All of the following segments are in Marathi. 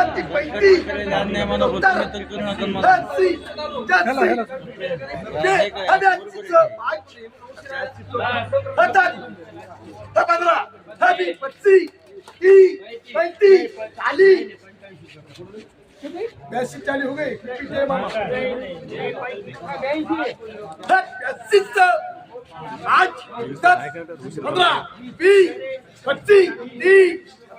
हत्ती पैती उत्तर हत्ती जास्ती ते हवे हत्तीचं पाच हतात हा पंधरा हा वीस पस्तीस तीस पैंतीस चालीस बयासी चालीस हो गए पीछे मामा बयासीच आठ दस पंधरा वीस पच्चीस तीस बयासी सौ हा पैंतीस बयासी सौ पैंतीस बयासी महादेव पस्तीस गाडी झाली तो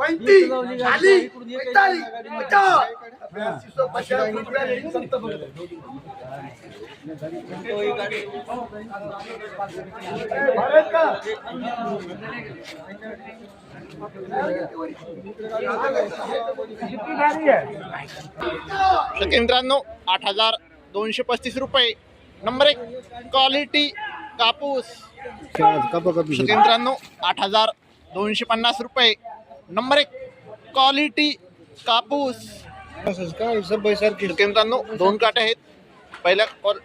पैंतीस पैंतालीस मित्रांनो आठ हजार दोनशे पस्तीस रुपये. नंबर एक क्वालिटी कापूस. मित्रांनो आठ हजार दोनशे पन्नास रुपये. नंबर एक क्वालिटी कापूस. मित्रांनो दोन काटे आहेत. पहिल्या कॉल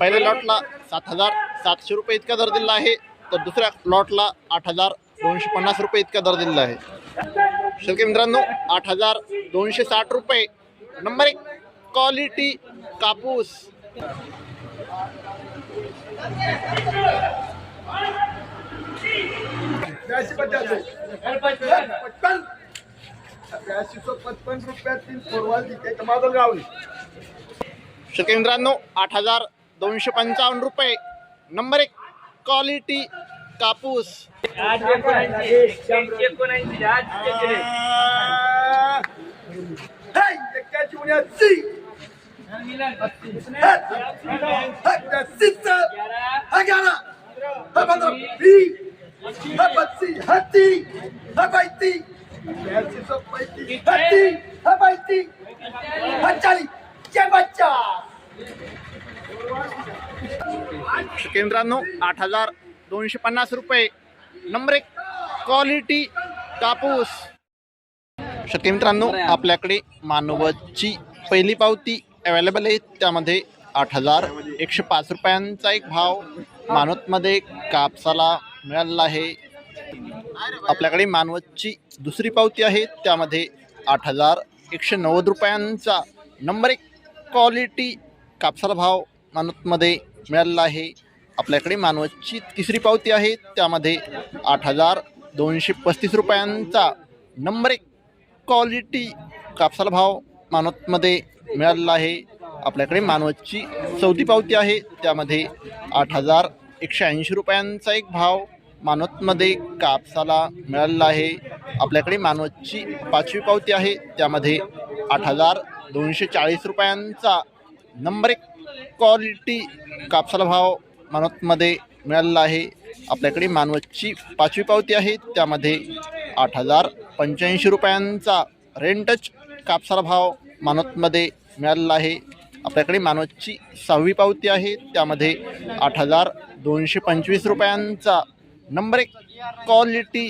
पहिल्या लॉटला सात हजार सातशे रुपये इतका दर दिलेला आहे. तर दुसऱ्या लॉटला आठ हजार दोनशे पन्नास रुपये इतका दर दिलेला आहे. शेवटी मित्रांनो आठ हजार दोनशे साठ रुपये. नंबर एक क्वालिटी कापूस. पचपन. बयासी सौ पचपन रुपया तीन फोरवाल दिखे माधव गावली मित्रांनो आठ हज़ार दोनशे पंचावन्न रुपये. नंबर एक क्वालिटी कापूस. Hey, एक्क्याऐंशी उणे अस्सी सिक्स ग्यारह है पंद्रह बीस बच्चा आठ हजार दोनशे पन्नास रुपये. नंबर एक क्वालिटी कापूस. शेतकरी मित्रांनो आपल्याकडे मानवची पहिली पावती अवेलेबल आहे. त्यामध्ये आठ हजार एकशे पाच रुपयांचा एक भाव. मानवतमध्ये कापसाला मिळालेला आहे. आपल्याकडे मानवतची दुसरी पावती आहे. त्यामध्ये आठ हजार एकशे नव्वद रुपयांचा नंबर एक क्वालिटी कापसाला भाव मानवतमध्ये मिळालेला आहे. आपल्याकडे मानवतची तिसरी पावती आहे. त्यामध्ये आठ हजार दोनशे पस्तीस रुपयांचा नंबर एक क्वालिटी कापसाला भाव मानवतमध्ये मिळालेला आहे. आपल्याकडे मानवतची चौथी पावती आहे. त्यामध्ये आठ हजार एकशे ऐंशी रुपयांचा एक भाव मानवतमध्ये कापसाला मिळालेला आहे. आपल्याकडे मानवतची पाचवी पावती आहे. त्यामध्ये आठ हजार दोनशे चाळीस रुपयांचा नंबर एक क्वालिटी कापसाला भाव मानवतमध्ये मिळालेला आहे. आपल्याकडे मानवतची पाचवी पावती आहे. त्यामध्ये आठ हजार पंच्याऐंशी रुपयांचा रेंटच कापसाला भाव मानवतमध्ये मिळालेला आहे. आपल्याकडे मानवतची सहावी पावती आहे. त्यामध्ये आठ हजार दोनशे पंचवीस रुपयांचा नंबर एक क्वालिटी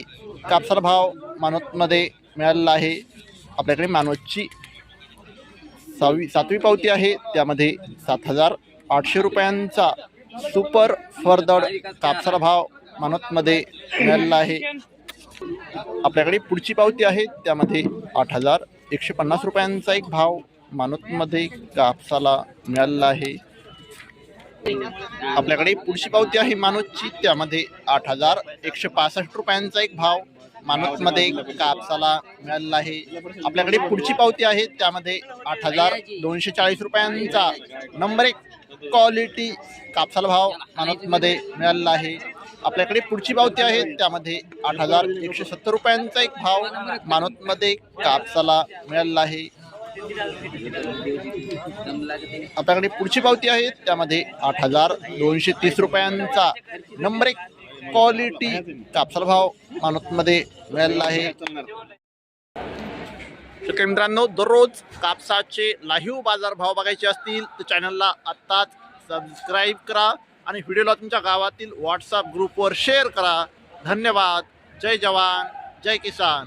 कापसाला भाव मानवतमध्ये मिळालेला आहे. आपल्याकडे मानवतची सहावी सातवी पावती आहे. त्यामध्ये सात हजार आठशे रुपयांचा सुपर फरदड कापसाला भाव मानवतमध्ये मिळालेला आहे. आपल्याकडे पुढची पावती आहे. त्यामध्ये आठ हजार एकशे पन्नास रुपयांचा एक भाव मानवतमध्ये कापसाला मिळालेला आहे. आपल्याकडे पुढची पावती आहे मानोजची. त्यामध्ये आठ हजार एकशे पासष्ट रुपयांचा एक भाव मानसमध्ये कापसाला मिळालेला आहे. आपल्याकडे पुढची पावती आहे. त्यामध्ये आठ हजार दोनशे चाळीस रुपयांचा नंबर एक क्वालिटी कापसाला भाव मानवतमध्ये मिळालेला आहे. आपल्याकडे पुढची पावती आहे. त्यामध्ये आठ हजार एकशे सत्तर रुपयांचा एक भाव मानवतमध्ये कापसाला मिळालेला आहे. आपल्याकडे पुढची पावती आहे. त्यामध्ये आठ हजार दोनशे तीस रुपयांचा नंबर एक क्वालिटी कापसाला भाव मानवतमध्ये मिळालेला आहे. तर मित्रांनो दररोज कापसाचे लाईव्ह बाजार भाव बघायचे असतील तर चॅनलला आत्ताच सबस्क्राईब करा आणि व्हिडिओला तुमच्या गावातील व्हॉट्सअप ग्रुपवर शेअर करा. धन्यवाद. जय जवान. जय किसान.